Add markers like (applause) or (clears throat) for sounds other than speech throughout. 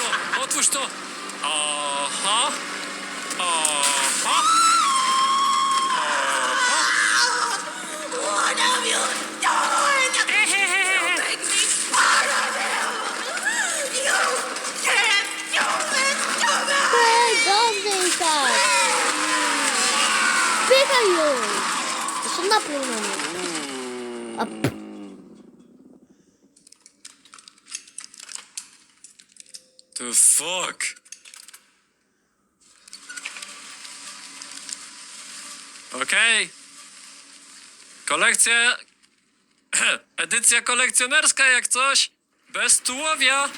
što? Otvo što? Aha. Aha. Aha. What have you done? You make me part of him. You damn human, human. Well done, Nathan. Pikachu. 신나 부르는. 아. The fuck? Okej. Kolekcja... (clears throat) Edycja kolekcjonerska jak coś. Bez tułowia.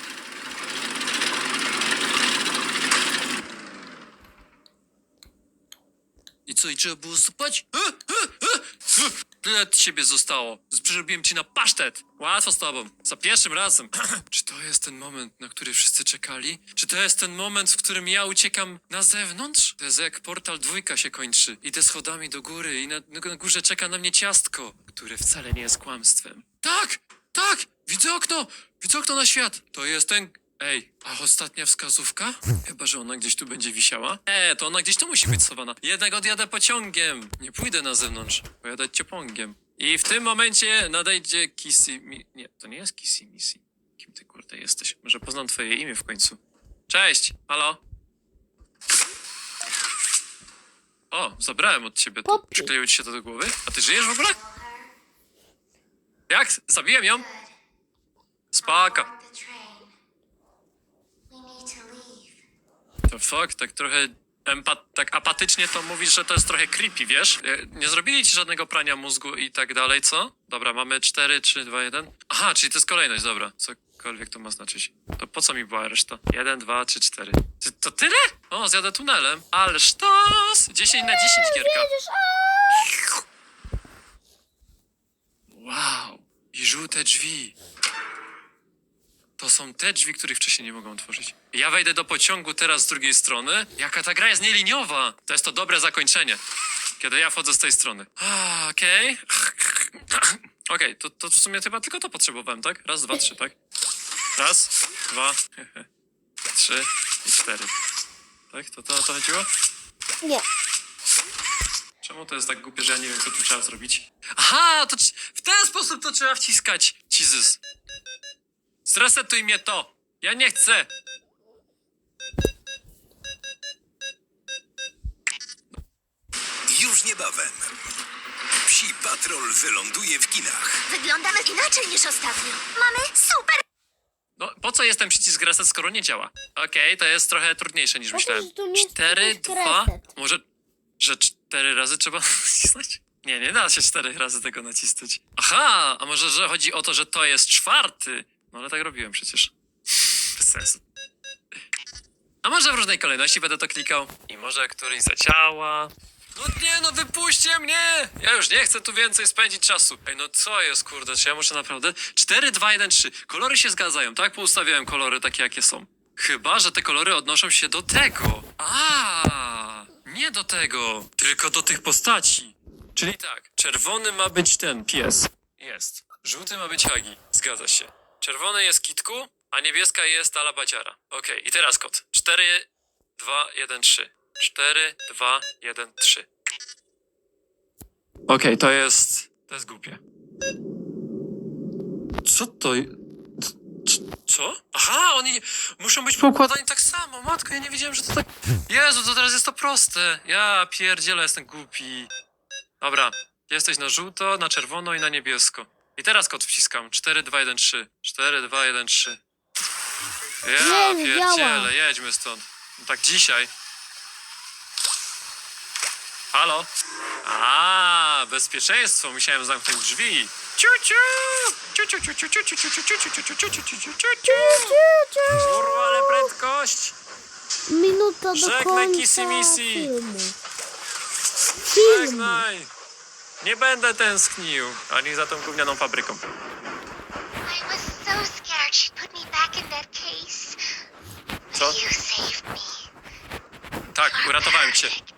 I co, i trzeba było spać? (clears throat) Tyle od siebie zostało. Przerobiłem ci na pasztet. Łatwo z tobą. Za pierwszym razem. (clears throat) Czy to jest ten moment, na który wszyscy czekali? Czy to jest ten moment, w którym ja uciekam na zewnątrz? To jest jak portal dwójka się kończy. Idę schodami do góry i na, na górze czeka na mnie ciastko, które wcale nie jest kłamstwem. Tak! Tak! Widzę okno! Widzę okno na świat! To jest ten... Ej, a ostatnia wskazówka? Chyba, że ona gdzieś tu będzie wisiała? E, to ona gdzieś tu musi być schowana. Jednak odjadę pociągiem. Nie pójdę na zewnątrz. Pojadę ciepłągiem. I w tym momencie nadejdzie Kissy... Mi... Nie, to nie jest Kissy Missy. Kim ty kurde jesteś? Może poznam twoje imię w końcu. Cześć! Halo? O, zabrałem od ciebie to. Poppy. Przykleiło ci się to do głowy? A ty żyjesz w ogóle? Jak? Zabiłem ją? Spoko. the train. We need to fuck, tak trochę empat, tak apatycznie to mówisz, że to jest trochę creepy, wiesz? E, Nie zrobili ci żadnego prania mózgu i tak dalej, co? Dobra, mamy 4, 3, 2, 1. Aha, czyli to jest kolejność, dobra. Cokolwiek to ma znaczyć. To po co mi była reszta? 1, 2, 3, 4. Ty, to tyle? O, zjadę tunelem. Ale sztos! 10 na 10 gierka. Jedziesz, a Wow. I żółte drzwi. To są te drzwi, których wcześniej nie mogą otworzyć. Ja wejdę do pociągu teraz z drugiej strony. Jaka ta gra jest nieliniowa. To jest to dobre zakończenie. Kiedy ja wchodzę z tej strony. A, Okej. (clears throat) Okej, to, to w sumie chyba tylko to potrzebowałem, tak? Raz, dwa, trzy, tak? Raz, dwa, (laughs) trzy i cztery. Tak? To, to to chodziło? Nie. Czemu to jest tak głupie, że ja nie wiem, co tu trzeba zrobić? Aha, to trz- w ten sposób to trzeba wciskać. Jesus. Zresetuj mnie to. Ja nie chcę. Już niebawem. Psi Patrol wyląduje w kinach. Wyglądamy inaczej niż ostatnio. Mamy super No, po co jest ten przycisk reset, skoro nie działa? Okej, to jest trochę trudniejsze niż Po myślałem. tu Cztery, przycisk dwa... reset. Może, że cztery razy trzeba (laughs) nacisnąć? Nie, nie da się cztery razy tego nacisnąć. Aha, a może, że chodzi o to, że to jest czwarty? No ale tak robiłem przecież. Bez sensu. A może w różnej kolejności będę to klikał? I może któryś zadziała? No nie, no wypuśćcie mnie! Ja już nie chcę tu więcej spędzić czasu. Ej, no co jest, kurde, czy ja muszę naprawdę... 4, 2, 1, 3. Kolory się zgadzają, tak? Poustawiałem kolory takie, jakie są. Chyba, że te kolory odnoszą się do tego. A, nie do tego, tylko do tych postaci. Czyli tak, czerwony ma być ten pies. Jest. Żółty ma być Hagi. Zgadza się. Czerwony jest Kitku, a niebieska jest Alabadziara. Okej, i teraz kod. 4, 2, 1, 3. 4, 2, 1, 3. Okej, to jest... To jest głupie. Co to... je- Co? Aha, oni muszą być poukładani tak samo. Matko, ja nie wiedziałem, że to tak... Jezu, to teraz jest to proste. Ja pierdzielę, jestem głupi. Dobra, jesteś na żółto, na czerwono i na niebiesko. I teraz kod wciskam. 4, 2, 1, 3. 4, 2, 1, 3. Ja Nie, działa. pierdzielę, jedźmy stąd. No tak dzisiaj. Halo? A, bezpieczeństwo. Musiałem zamknąć drzwi. Ciu, ciu! Ciu, ciu, ciu, ciu, ciu, ciu, ciu, ciu, ciu, ciu, ciu, ciu, ciu, ciu, ciu, ciu. Kurwa, ale prędkość! Minuta do Żegnaj, końca Kissy Missy. filmu. Film. Żegnaj! Nie będę tęsknił ani za tą gównianą fabryką. I was so scared she'd put me back in that case. But Co? you saved me. Tak, uratowałem cię. Perfect.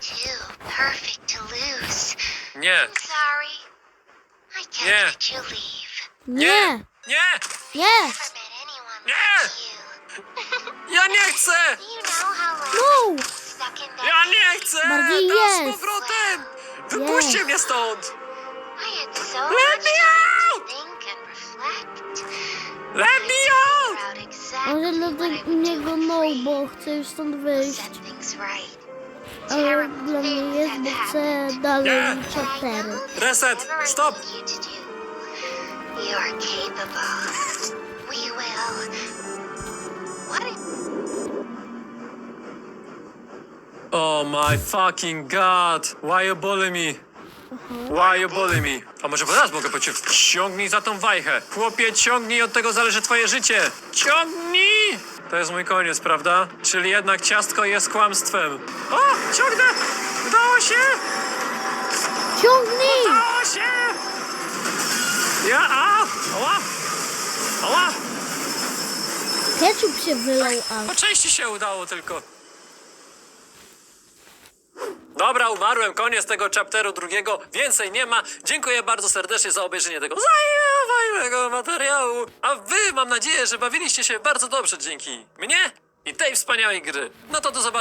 Too perfect to lose. Nie, I'm sorry. I can't Nie. let you leave. Nie. nie, Nie. Anyone like you. Ja nie chcę! Do you know how long No! I'm stuck in that Ja nie chcę! Bardziej Tam z jest. powrotem! Wypuśćcie mnie stąd! Let me out! Let me out! Może dla niego for no, bo chce już stąd wyjść. Ale dla mnie jest, bo chce happened. dalej Nie. Chaptery. Reset. Stop. need you to do, you are capable. Oh my fucking god! Why you bully me? Why you bully me? A może teraz mogę powiedzieć, ciągnij za tą wajchę. Chłopie, ciągnij, od tego zależy twoje życie. Ciągnij! To jest mój koniec, prawda? Czyli jednak ciastko jest kłamstwem. O, ciągnę! Udało się! Ciągnij! Udało się! Ja, a! Ała! Ała! Ketchup się wylał, a Po części się udało tylko. Dobra, umarłem, koniec tego chapteru drugiego, więcej nie ma. Dziękuję bardzo serdecznie za obejrzenie tego zajawajnego materiału. A wy, mam nadzieję, że bawiliście się bardzo dobrze dzięki mnie i tej wspaniałej gry. No to do zobaczenia.